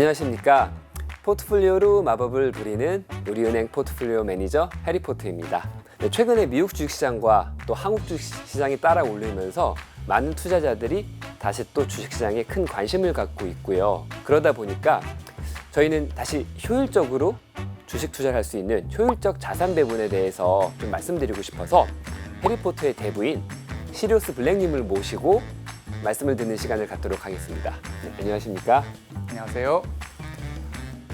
안녕하십니까. 포트폴리오로 마법을 부리는 우리은행 포트폴리오 매니저 해리포트입니다. 네, 최근에 미국 주식시장과 또 한국 주식시장이 따라 오르면서 많은 투자자들이 다시 또 주식시장에 큰 관심을 갖고 있고요. 그러다 보니까 저희는 다시 효율적으로 주식 투자를 할 수 있는 효율적 자산 배분에 대해서 좀 말씀드리고 싶어서 해리포터의 대부인 시리우스 블랙님을 모시고 말씀을 듣는 시간을 갖도록 하겠습니다. 네, 안녕하십니까? 안녕하세요.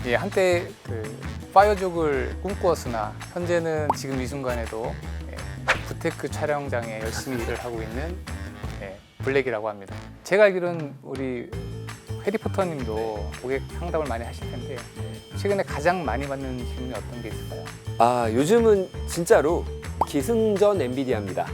예, 한때 그 파이어족을 꿈꾸었으나 현재는 지금 이 순간에도 예, 부테크 촬영장에 열심히 일을 하고 있는 예, 블랙이라고 합니다. 제가 알기로는 우리 해리포터님도 고객 상담을 많이 하실 텐데 최근에 가장 많이 받는 질문이 어떤 게 있을까요? 아, 요즘은 진짜로 기승전 엔비디아입니다.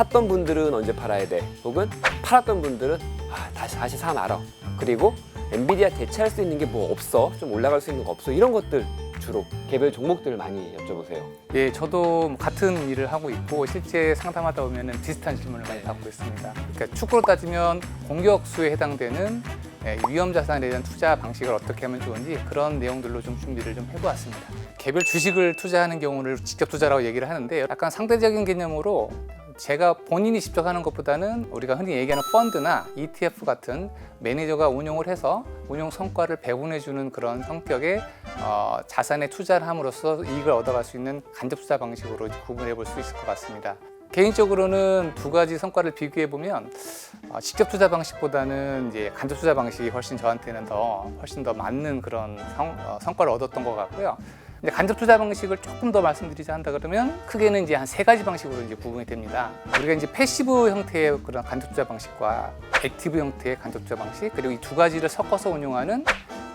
샀던 분들은 언제 팔아야 돼? 혹은 팔았던 분들은 아, 다시 다시 사 말어. 그리고 엔비디아 대체할 수 있는 게 뭐 없어? 좀 올라갈 수 있는 거 없어? 이런 것들 주로 개별 종목들 많이 여쭤보세요. 예, 저도 같은 일을 하고 있고 실제 상담하다 보면 비슷한 질문을 많이 받고 있습니다. 그러니까 축구로 따지면 공격수에 해당되는 예, 위험 자산에 대한 투자 방식을 어떻게 하면 좋은지 그런 내용들로 좀 준비를 좀 해보았습니다. 개별 주식을 투자하는 경우를 직접 투자라고 얘기를 하는데 약간 상대적인 개념으로 제가 본인이 직접 하는 것보다는 우리가 흔히 얘기하는 펀드나 ETF 같은 매니저가 운용을 해서 운용 성과를 배분해 주는 그런 성격의 어, 자산에 투자를 함으로써 이익을 얻어갈 수 있는 간접 투자 방식으로 구분해 볼 수 있을 것 같습니다. 개인적으로는 두 가지 성과를 비교해 보면 어, 직접 투자 방식보다는 이제 간접 투자 방식이 훨씬 저한테는 더 훨씬 더 맞는 그런 성, 어, 성과를 얻었던 것 같고요. 이제 간접 투자 방식을 조금 더 말씀드리자 한다 그러면 크게는 이제 한 세 가지 방식으로 이제 구분이 됩니다. 우리가 이제 패시브 형태의 그런 간접 투자 방식과 액티브 형태의 간접 투자 방식 그리고 이 두 가지를 섞어서 운용하는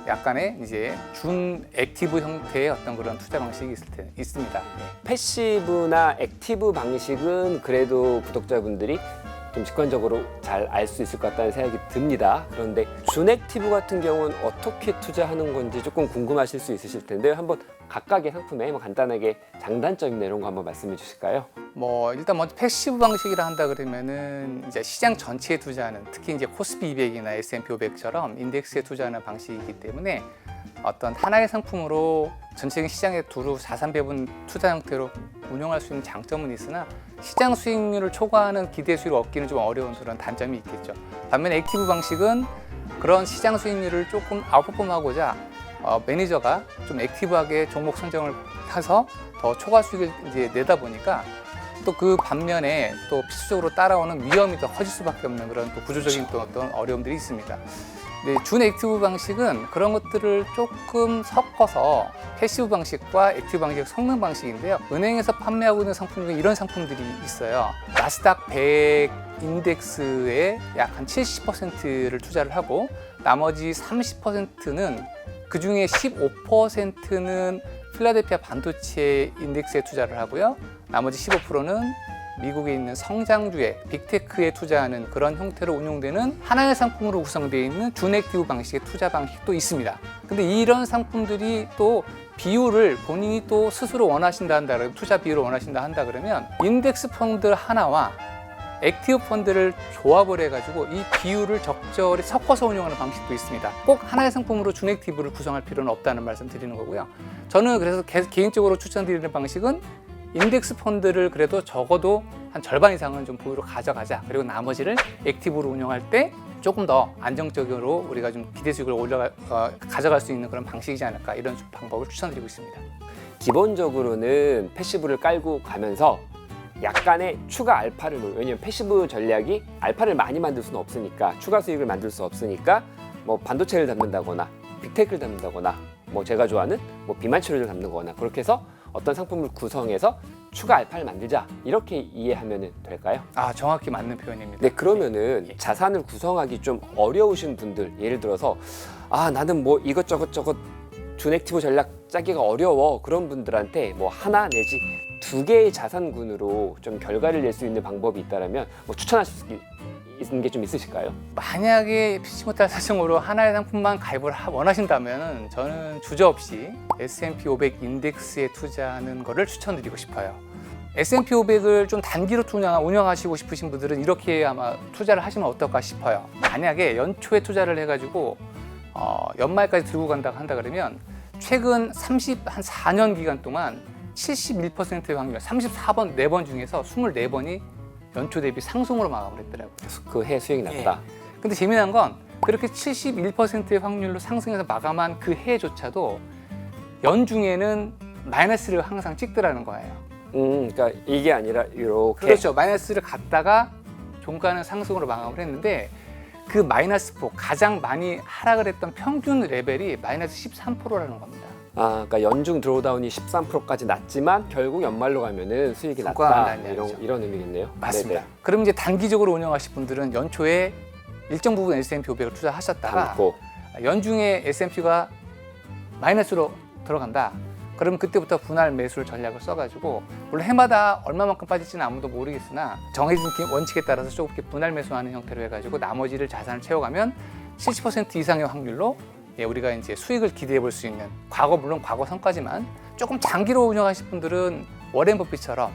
약간의 이제 준 액티브 형태의 어떤 그런 투자 방식이 있을 테, 있습니다. 패시브나 액티브 방식은 그래도 구독자분들이 좀 직관적으로 잘 알 수 있을 것 같다는 생각이 듭니다. 그런데 준액티브 같은 경우는 어떻게 투자하는 건지 조금 궁금하실 수 있으실 텐데 한번 각각의 상품에 뭐 간단하게 장단점이나 이런 거 한번 말씀해 주실까요? 뭐 일단 먼저 패시브 방식이라 한다 그러면은 이제 시장 전체에 투자하는 특히 이제 코스피 200이나 S&P 500처럼 인덱스에 투자하는 방식이기 때문에 어떤 하나의 상품으로 전체적인 시장의 두루 자산 배분 투자 형태로 운용할 수 있는 장점은 있으나 시장 수익률을 초과하는 기대 수익을 얻기는 좀 어려운 그런 단점이 있겠죠. 반면에 액티브 방식은 그런 시장 수익률을 조금 아웃퍼폼하고자 어, 매니저가 좀 액티브하게 종목 선정을 해서 더 초과 수익을 이제 내다 보니까 또 그 반면에 또 필수적으로 따라오는 위험이 더 커질 수밖에 없는 그런 또 구조적인 또 어떤 어려움들이 있습니다. 네, 준 액티브 방식은 그런 것들을 조금 섞어서 패시브 방식과 액티브 방식 섞는 방식인데요. 은행에서 판매하고 있는 상품 중에 이런 상품들이 있어요. 나스닥 100 인덱스의 약 한 70%를 투자를 하고 나머지 30%는 그 중에 15%는 필라델피아 반도체 인덱스에 투자를 하고요. 나머지 15%는 미국에 있는 성장주에 빅테크에 투자하는 그런 형태로 운용되는 하나의 상품으로 구성되어 있는 준액티브 방식의 투자 방식도 있습니다. 근데 이런 상품들이 또 비율을 본인이 또 스스로 원하신다 한다 그러면 투자 비율을 원하신다 한다 그러면 인덱스 펀드 하나와 액티브 펀드를 조합을 해가지고 이 비율을 적절히 섞어서 운영하는 방식도 있습니다. 꼭 하나의 상품으로 준액티브를 구성할 필요는 없다는 말씀 드리는 거고요. 저는 그래서 개- 개인적으로 추천드리는 방식은 인덱스 펀드를 그래도 적어도 한 절반 이상은 좀 보유로 가져가자. 그리고 나머지를 액티브로 운영할 때 조금 더 안정적으로 우리가 좀 기대 수익을 올려가 어, 가져갈 수 있는 그런 방식이지 않을까 이런 방법을 추천드리고 있습니다. 기본적으로는 패시브를 깔고 가면서 약간의 추가 알파를 놓 왜냐면 패시브 전략이 알파를 많이 만들 수는 없으니까 추가 수익을 만들 수 없으니까 뭐 반도체를 담는다거나 빅테크를 담는다거나 뭐 제가 좋아하는 뭐 비만 치료를 담는 거나 그렇게 해서 어떤 상품을 구성해서 추가 알파를 만들자 이렇게 이해하면 될까요? 아 정확히 맞는 표현입니다. 네 그러면은 자산을 구성하기 좀 어려우신 분들 예를 들어서 아 나는 뭐 이것저것 저것 준액티브 전략 짜기가 어려워 그런 분들한테 뭐 하나 내지 두 개의 자산군으로 좀 결과를 낼 수 있는 방법이 있다면 뭐 추천하실 수 있는 게 좀 있으실까요? 만약에 피치 못할 사정으로 하나의 상품만 가입을 하- 원하신다면 저는 주저 없이 S&P 500 인덱스에 투자하는 것을 추천드리고 싶어요. S&P 500을 좀 단기로 투자, 운영하시고 싶으신 분들은 이렇게 아마 투자를 하시면 어떨까 싶어요. 만약에 연초에 투자를 해가지고 어, 연말까지 들고 간다고 한다 그러면 최근 30, 한 4년 기간 동안 71%의 확률, 34번, 4번 중에서 24번이 연초 대비 상승으로 마감을 했더라고요. 그 해 수익이 났다. 근데 재미난 건 그렇게 71%의 확률로 상승해서 마감한 그 해조차도 연중에는 마이너스를 항상 찍더라는 거예요. 음, 그러니까 이게 아니라 이렇게 그렇죠. 마이너스를 갔다가 종가는 상승으로 마감을 했는데 그 마이너스 폭 가장 많이 하락을 했던 평균 레벨이 마이너스 13%라는 겁니다. 아, 그러니까 연중 드로우다운이 13%까지 났지만 결국 연말로 가면은 수익이 났다 난다는 이런. 이런 의미겠네요. 맞습니다. 네네. 그럼 이제 단기적으로 운영하실 분들은 연초에 일정 부분 S&P 500을 투자하셨다가 담고 연중에 S&P가 마이너스로 들어간다. 그럼 그때부터 분할 매수를 전략을 써가지고 물론 해마다 얼마만큼 빠질지는 아무도 모르겠으나 정해진 기- 원칙에 따라서 조금 이렇게 분할 매수하는 형태로 해가지고 나머지를 자산을 채워가면 70% 이상의 확률로 예, 우리가 이제 수익을 기대해 볼 수 있는 과거 물론 과거 성과지만 조금 장기로 운영하실 분들은 워렌 버핏처럼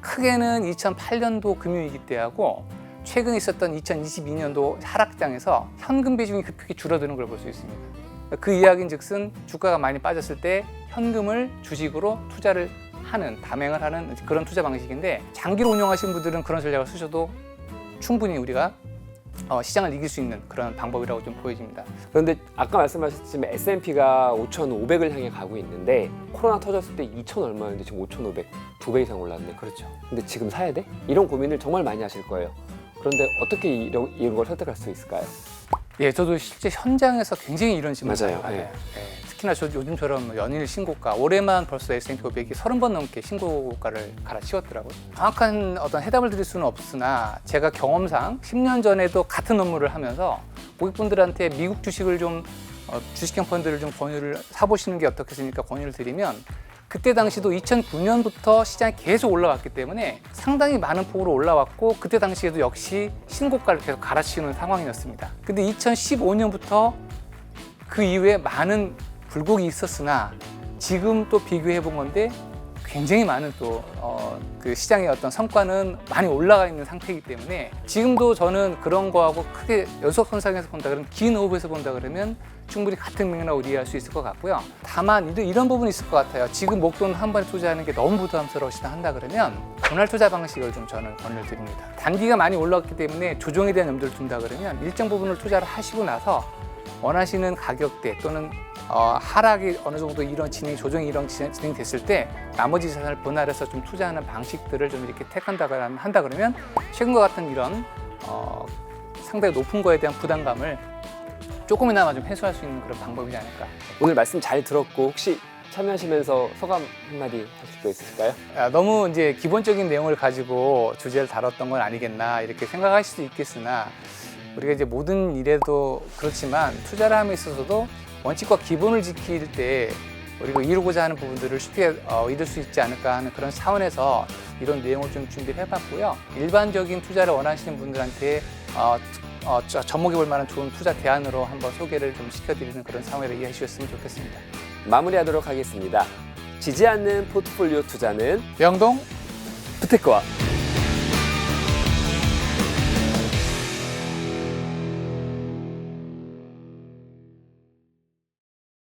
크게는 2008년도 금융위기 때하고 최근 있었던 2022년도 하락장에서 현금 비중이 급격히 줄어드는 걸 볼 수 있습니다. 그 이야기인즉슨 주가가 많이 빠졌을 때 현금을 주식으로 투자를 하는 담행을 하는 그런 투자 방식인데 장기로 운영하신 분들은 그런 전략을 쓰셔도 충분히 우리가 어, 시장을 이길 수 있는 그런 방법이라고 좀 보여집니다. 그런데 아까 말씀하셨지만 S&P가 5,500을 향해 가고 있는데 코로나 터졌을 때 2,000 얼마였는데 지금 5,500 두 배 이상 올랐네. 그렇죠. 근데 지금 사야 돼? 이런 고민을 정말 많이 하실 거예요. 그런데 어떻게 이런, 이런 걸 선택할 수 있을까요? 예, 저도 실제 현장에서 굉장히 이런 질문을 맞아요. 많이 예. 받아요. 예, 특히나 저 요즘처럼 뭐 연일 신고가, 올해만 벌써 S&P 500이 30번 넘게 신고가를 갈아치웠더라고요. 정확한 어떤 해답을 드릴 수는 없으나 제가 경험상 10년 전에도 같은 업무를 하면서 고객분들한테 미국 주식을 좀 어, 주식형 펀드를 좀 권유를 사보시는 게 어떻겠습니까? 권유를 드리면 그때 당시도 2009년부터 시장이 계속 올라왔기 때문에 상당히 많은 폭으로 올라왔고 그때 당시에도 역시 신고가를 계속 갈아치우는 상황이었습니다. 근데 2015년부터 그 이후에 많은 굴곡이 있었으나 지금 또 비교해 본 건데 굉장히 많은 또그 시장의 어떤 성과는 많이 올라가 있는 상태이기 때문에 지금도 저는 그런 거하고 크게 연속선상에서 본다 그러면 긴 호흡에서 본다 그러면 충분히 같은 맥락으로 이해할 수 있을 것 같고요. 다만 이런- 부분이 있을 것 같아요. 지금 목돈 한 번에 투자하는 게 너무 부담스러우시다 한다 그러면 분할 투자 방식을 좀 저는 권유를 드립니다. 단기가 많이 올랐기 때문에 조정에 대한 염두를 둔다 그러면 일정 부분을 투자를 하시고 나서 원하시는 가격대 또는 어, 하락이 어느 정도 이런 진행 조정이 이런 진행, 진행 됐을 때 나머지 자산을 분할해서 좀 투자하는 방식들을 좀 이렇게 택한다 그러면- 한다 그러면 최근과 같은 이런 어, 상당히 높은 거에 대한 부담감을 조금이나마 좀 해소할 수 있는 그런 방법이지 않을까. 오늘 말씀 잘 들었고 혹시 참여하시면서 소감 한마디 하실 거 있으실까요? 아, 너무 이제 기본적인 내용을 가지고 주제를 다뤘던 건 아니겠나 이렇게 생각하실 수도 있겠으나 우리가 이제 모든 일에도 그렇지만 투자를 함에 있어서도 원칙과 기본을 지킬 때 우리가 이루고자 하는 부분들을 쉽게 어, 이룰 수 있지 않을까 하는 그런 차원에서 이런 내용을 좀 준비를 해봤고요. 일반적인 투자를 원하시는 분들한테 어, 어, 저- 접목해 볼 만한 좋은 투자 대안으로 한번 소개를 좀 시켜드리는 그런 상황으로 이해해 주셨으면 좋겠습니다. 마무리하도록 하겠습니다. 지지 않는 포트폴리오 투자는 명동 부테크와